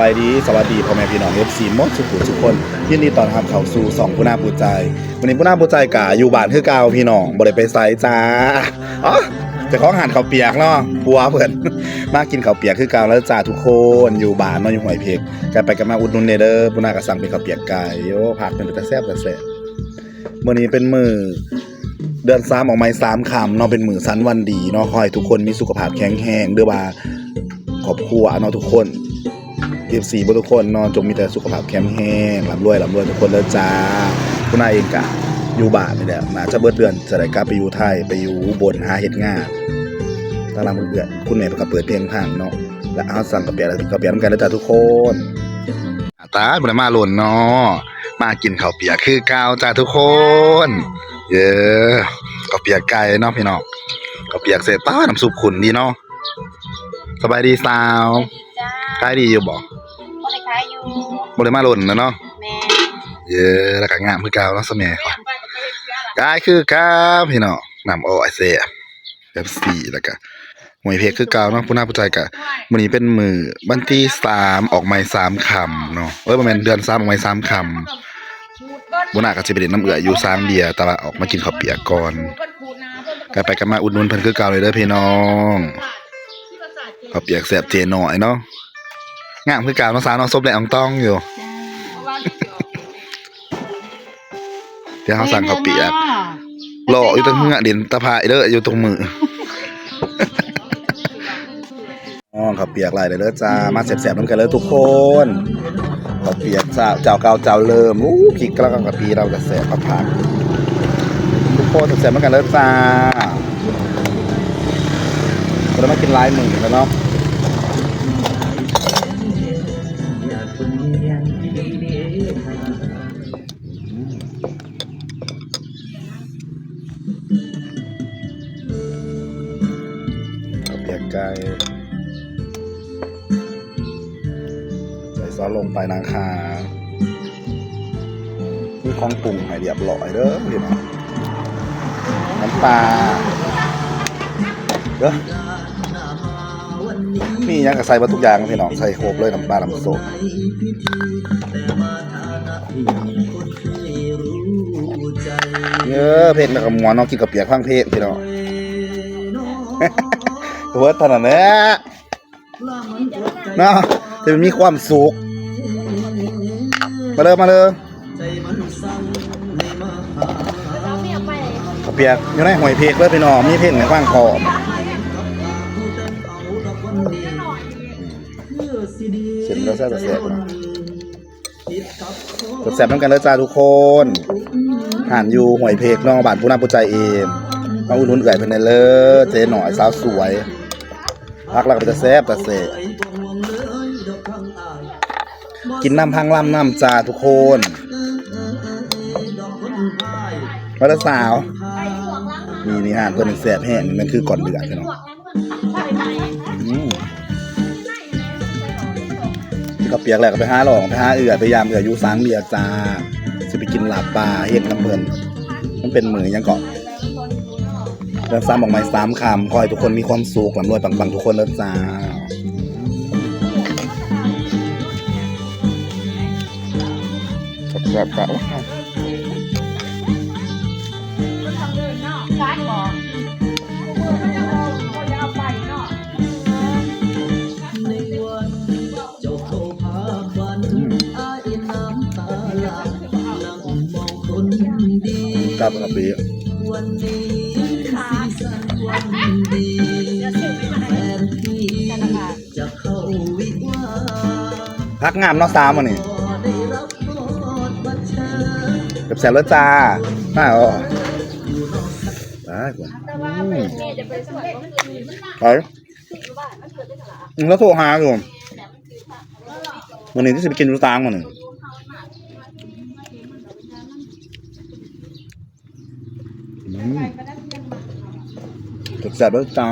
บายดีสวัสดีพ่อแม่พี่น้องเอฟซีมดสุขุทุกคนยินดีตอนรับเข้าสู่สองผู้นาผู้ใจ วันนี้ผู้นาผู้ใจกะอยู่บ้านคือเก่าพี่น้องบ่ได้ไปไสจ้าอ๋อเจะของอาหารข้าวเปียกเนาะปัวเพิ่อนมากินข้าวเปียกคือเก่าแล้วจ้าทุกคนอยู่บ้านเนาะอยู่ห้วยเพกกันไปกันมาอุดหนุนเด้อเด้อผู้นาก็สั่งเป็นข้าวเปียกไก่โอ้ผักเป็นแต่แซ่บแต่แซ่บมื้อนี้เป็นมื้อเดือน3ออกไม้3ค่ำเนาะเป็นมือสันวันดีเนาะขอให้ทุกคนมีสุขภาพแข็งแรงเด้อว่าครอบครัวเนาะทุกคน เอฟซีทุกคนเนอนจงมีแต่สุขภาพแข็งแรงร่ำรวยร่ำรวยทุกคนเลยจ้าคุณนายเองกะอยู่บ้านนี่แหละน่าจะเบิดเดือนจะได้กลับไปอยู่ไทยไปอยู่อุบนหาเฮ็ดงานตารางเดือนคุณแม่ก็เปิดเพลงพังเนาะและเอาสั่งกระเปียกกระเปียกนำกันแล้วจ้าทุกคนตาบ่ได้มาหล่นเนาะมากินข้าวเปียกคือเก่าจ้าทุกคนเย้ข้าวเปียกไก่เนาะพี่น้องข้าวเปียกเสร็จป้าน้ำซุปขุ่นดีเนาะสบายดีสาวจ้าขายดีอยู่บ่คนได้ขายอยู่ บ่ได้มาหล่นนะเนาะแม่เย้แล้วก็งามคือเก่าเนาะสมัยก่อนกายคือเก่าพี่น้องนำโอ้ไอเซ่แบบสี่แล้วก็หวยเพกคือเก่าเนาะผู้น่าผู้ใจกะมื้อนี้เป็นมื้อวันที่3ออกใหม่3ค่ำเนาะเอ้ยบ่แม่นเดือน3ออกใหม่3ค่ำบ่น่าก็สิไปเล่นน้ำเอื้ออยู่3เดียแต่ว่าออกมากินข้าวเปียกก่อนก็ไปกันมาอุดหนุนเพิ่นคือเก่าเลยเด้อพี่น้องข้าวเปียกแซ่บเจน้อยเนาะ งามคือเก่าเนาะสาวเนาะซบแลอ่องต้องอยู่ เดี๋ยวเขาสั่งข้าวเปียกรออยู่ตรงเหงือเด่นตะพายเด้ออยู่ตรงมืออ๋อข้าวเปียกหลายเด้อเด้อจ้ามาแซ่บๆน้ำกันเลยทุกคนข้าวเปียกเจ้าเจ้าเก่าเจ้าเริ่มอู้พริกแล้วก็กะปิเราจะแซ่บผักผักทุกคนแซ่บๆน้ำกันเลยจ้าเรามากินลายมือกันแล้วเนาะ ข้าวเปียกไก่ใส่ซอสลงไปนะคะมีของปรุงให้เรียบร้อยเด้อพี่น้องน้ำปลาเด้อมีหยังกใส่มาทุกอย่างพี่น้องใส่ครบเลยน้ำปลาน้ำส้มเออเผ็ดแล้วก็หมวนน้องกินกับเปียกข้างเพศพี่น้อง เวิร์ดเท่านั้นแหละเนาะจะมีความสุขมาเลยมาเลยเราไม่เอาไปไหนข้าวเปียกอยู่ในหวยเพกเลยพี่น้องมีเพลงในฟังคอมเสร็จแล้วแซ่บแซ่บนะแซ่บน้ำกันเลยจ้าทุกคนห่านอยู่หวยเพกเน้องบ้านผู้นำผู้ใจเองมาอุดหนุนเอื่อยเพิ่นได้เลยเจ๊หน่อยสาวสวย พักแล้วก็จะแซ่บแต่เสะกินน้ำพังล่ำน้ำจ้าทุกคนมาแล้วสาว นี่นี่ห่านเพิ่นแซ่บแห้งนี่มันคือก่อนเดือดพี่น้องอืมที่เขาเปียกแหละก็ไปหาหลองไปหาเอือพยายามเอืออยู่สางเบียจ้าสิไปกินหลาบปลาเฮ็ดน้ำเพิ่นมันเป็นมือยังเกาะ เดินซ้ำออกมาสามคำขอให้ทุกคนมีความสุขลำรวยปังๆทุกคนนะจ้าแซ่บๆกะว้าวร้านบอกเอาไปเนาะกับกะปิจะซื้อไปไหนธนาคารพักงามเนาะสามวันนี่กับแซ่บแล้วจ้าน่าอ๋อได้กว่าแต่ว่าแม่จะไปสมัยก็คือมันน่าไปอืมแล้วโทรหาอยู่วันนี้ที่จะไปกินรูตางมันหนึ่งอืม กับแซ่บแล้วจ้า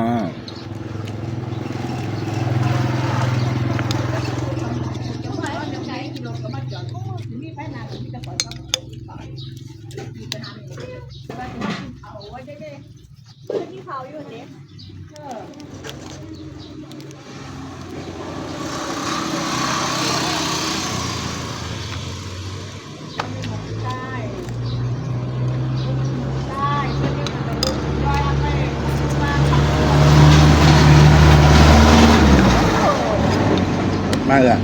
าเลย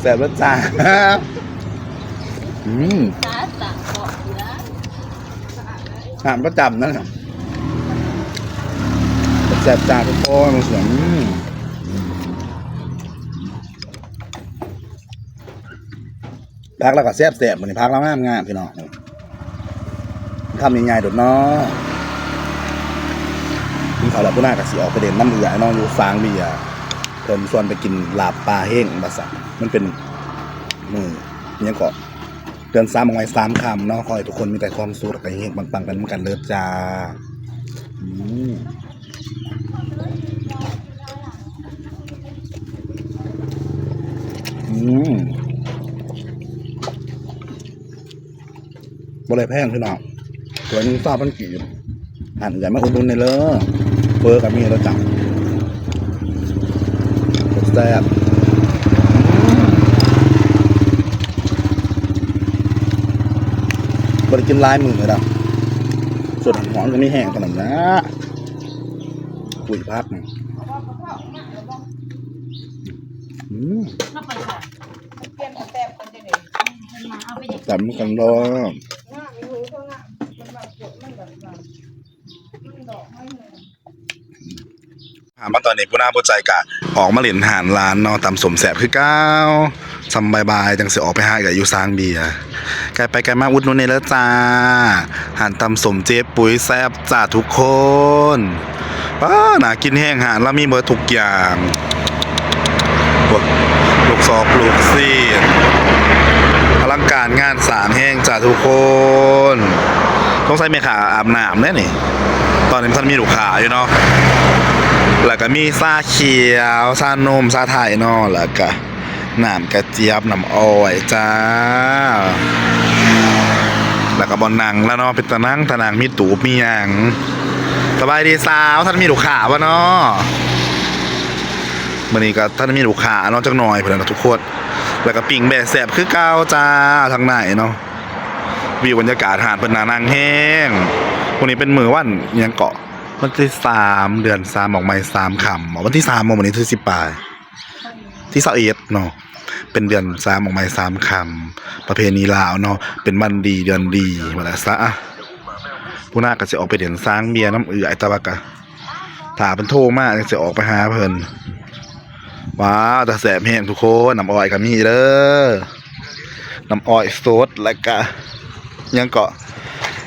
แซ่บรสจ้าอืมจ้าสั่งบอกอยู่นะถามประจำนั่นแหละแซ่บจ้าทุกคนเสียงพักแล้วก็แซ่บแซ่บเหมือนพักแล้วงามงามพี่น้องทำยังไงโดดเนาะกินข้าวแล้วผู้หน้ากับสีออกไปเด่นน้ำเหลือน้องอยู่ฟางเบียร์ เพิ่นชวนไปกินลาบปลาเฮ้งภาษามันเป็นมือเนี่ยก็เดือนสามของไว้สามคำเนาะขอให้ทุกคนมีแต่ความสุขและเฮงปังๆกันเหมือนกันเลิศจ้าอืมอืมบริแพงพี่น้องตัวนึงทราบมันกี่หันใหญ่มาอุดหนุนในเลยเฟอร์กับมีแล้วจัง แซ่บบริกินลายมือเลยนะส่วนหอมก็ไม่แห้งขนาดนะปุ๋ยพักนี่อืมมาไปค่ะเปลี่ยนสเต็ปกันจะไหนมาเอาไปเด็กจำกันรอ ง่ามีหูก็ง่ามันแบบปวดมันแบบแบบมันดอกไม่เหมือน ถา มมาตอนนี้ผู้น่าผู้ใจกะออกมาเหรียญหานร้านเนาะตำสมแสบคือเก้าซำบายบายจังสิออกไปหากับอยู่ซางเบียกลไปไกลมาอุดนุนในแล้วจ้าหานตำสมเจ๊ปุ๋ยแซบจ้าทุกคนป้าหนากินแห้งหานแล้วมีเบอร์ทุกอย่างพวกลูกซอกลูกซีดอลังการงานสามแห้งจ้าทุกคนต้องใส่เมขาอาบน้ำแน่นี่ ตอนนี้มันมีลูกค้าอยู่เนาะ แล้วก็มีซาเขียวซานมซาไทยนาะแล้วก็น้ำกระเจี๊ยบน้ำอ้อยจ้า แล้วก็บอลนังแล้วเนาะเป็นตะนั่งตะนางมีตูบมีหยังสบายดีสาวท่านมีลูกค้าปะเนาะมื่อนี้ก็ท่านมีลูกค้าเนาะจักหน่อยเพื่อนนะทุกคนแล้วก็ปิ่งแบะแสบคือเก้าจ้าทางไหนเนาะวิวบรรยากาศหาดเป็นนานางแห้งวันนี้เป็นมือวันยังเกาะ วันที่สามเดือนสามออกมาสามคำวันที่สามวันนี้ที่สิบปลาย ที่สาเอ็ดเนาะเป็นเดือนสามออกมาสามคำประเพณีลาวเนาะเป็นวันดีเดือนดีมาแล้วซะผู้นาก็จะออกไปเดือนสร้างเบียน้ำเอือไอตะบักกะถาเป็นโทมากจะออกไปหาเพิ่นว้าวแต่แสบแห้งทุกคนน้ำอ้อยก็มีเด้อน้ำอ้อยสดแล้วก็ยังเกาะ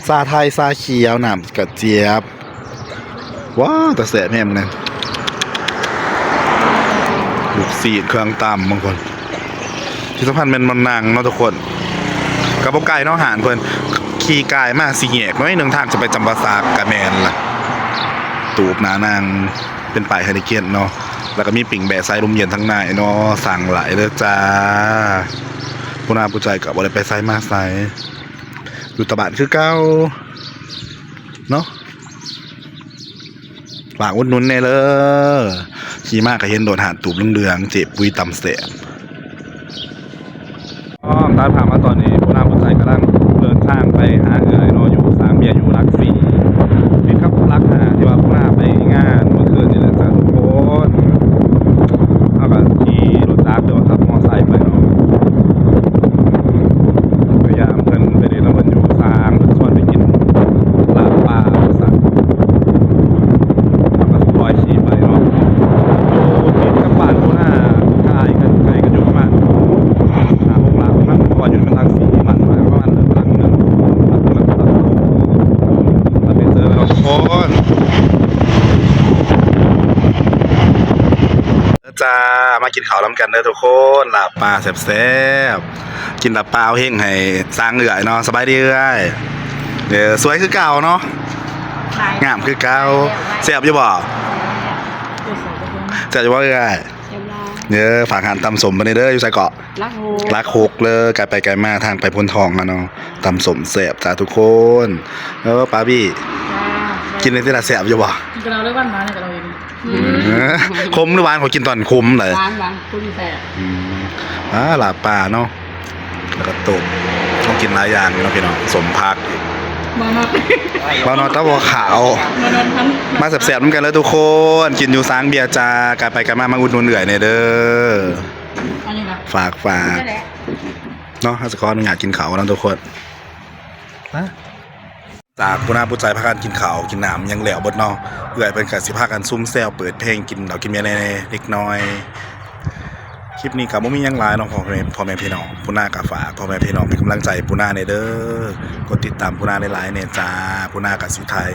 ซาไทยซาเขียวน้ำกระเจี๊ยบ ว้าวแต่แสบแห้งนะลูกสีเครื่องตำบางคน ที่สำคัญเป็นมันนางเนาะทุกคนกระบอกไก่เนาะหานเพิ่นขี่กายมาสีแยกน้อยหนึ่งทางจะไปจำปาซากกระแมนล่ะ ตูบหนานางเป็นป่ายไฮนิเกนเนาะแล้วก็มีปิ่งแบะไซลมเย็นทั้งในเนาะสั่งหลายเลยจ้าผู้นาผู้ใจกับบริไปไซมาไซอยู่ตะบานคือเก้าเนาะ ฝากอุดหนุนแน่เลยขี่มากก็เห็นโดนหาดตูบเรืองๆเจ็บปุยตำเสียอ๋อตามถานมาตอนนี้ผู้นำผู้ใจกำลังเดินทางไปหาเอือยเนออยู่สามเบียร์อยู่รักสี่นี่ครับรักหาที่ว่าผู้นาไปงานเมื่อคืนนี่แหละจ้ะทุกคนเอาแบบขี่รถจักรเดี๋ยวขับมอไซค์ไปเนาะพยายามเพิ่นไปเรียนแล้วมันอยู่สร้างเพิ่นชวนไปกินลาบปลาสั่ง ทำกับปล่อยชีไปเนาะอยู่ติดกับบ้านโคหน้าขายกันไกลกันอยู่ประมาณห้าหกหลังมันก่อนอยู่เป็นทางสีมันประมาณหลังหนึ่งหลังหนึ่งหลังหนึ่งเราไปเจอเราทุกคนจ้ามา กินข้าวล้ำกันเด้อทุกคนลาบปลาแซ่บๆกินลาบปลาเอาเฮงให้สร้างเอื่อยเนาะสบายดีเอื่อยเดี๋ยวสวยคือเก่าเนาะงามคือเก่าเสียบอยู่บ่เสียบอยู่บ่เอ้ยเวลาเด้อฝากหานตำสมไปเด้ออยู่ไสเกาะลักโหลักหกเลยไกลไปไกลมาทางไปพ้นทองอะเนาะตำสมเสียบจ้าทุกคนเออป้าบี้กินในที่ละเสียบอยู่บ่กินกับเราได้บ้านมาเนี่ยกับเราเองเออ คมหรือหวานเขากินตอนคมเลยร้านร้านคุณแต่อืมอ่าลาบปลาเนาะแล้วก็ตบต้องกินหลายอย่างเนาะพี่น้องสมพักมานอนบ่นอนตะบัวขาวมานอนทั้งมาแสบๆเหมือนกันเลยทุกคน กินอยู่สางเบียร์จากลับไปกันมามาอุดหนุนเหนื่อยเนี่ยเด้ออันนี้นะฝากฝากนั่นแหละเนาะถ้าสกอร์อยากกินเขาวนะทุกคน จากผู้นาผู้ใจพากันกินเขาวกินน้ำยังเหลวบดนาะเอื่อยเป็นกับสิพากันซุ่มแซวเปิดเพลงกินเรากินเมียในเล็กน้อย คลิปนี้กับม่มียังหลายเนาะพ่อแม่พ่อแม่พี่น้องผู้นากับฝากพ่อแม่พี่น้องเป็นกำลังใจผู้นาในเด้อกดติดตามผู้นาในไลน์เนี่ยจ้าผู้นากับสิไทย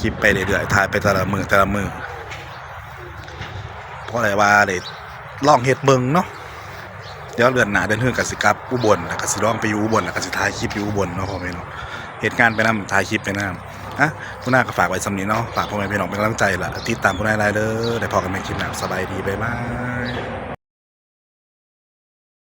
คลิปไปเรื่อยๆถ่ายไปแต่ละมือแต่ละมือเพราะอะไรว่าเด็ลองเฮ็ดเบิงเนาะเดี๋ยวเดือนหนาเดือนเฮือกสิกับอุบลแล้วก็สิร้องไปอยู่อุบลแล้วก็สิถ่ายคลิปอยู่อุบลเนาะพ่อแม่เนาะ เหตุการณ์ไปนำถ่ายคลิปไปนำอะผู้น่าก็ฝากไว้สำนีเนาะฝากพ่อแม่พี่น้องเป็นกำลังใจล่ะติดตามผู้น่าได้เด้อได้พอกันในคลิปหน้าสบายดีบ๊ายบาย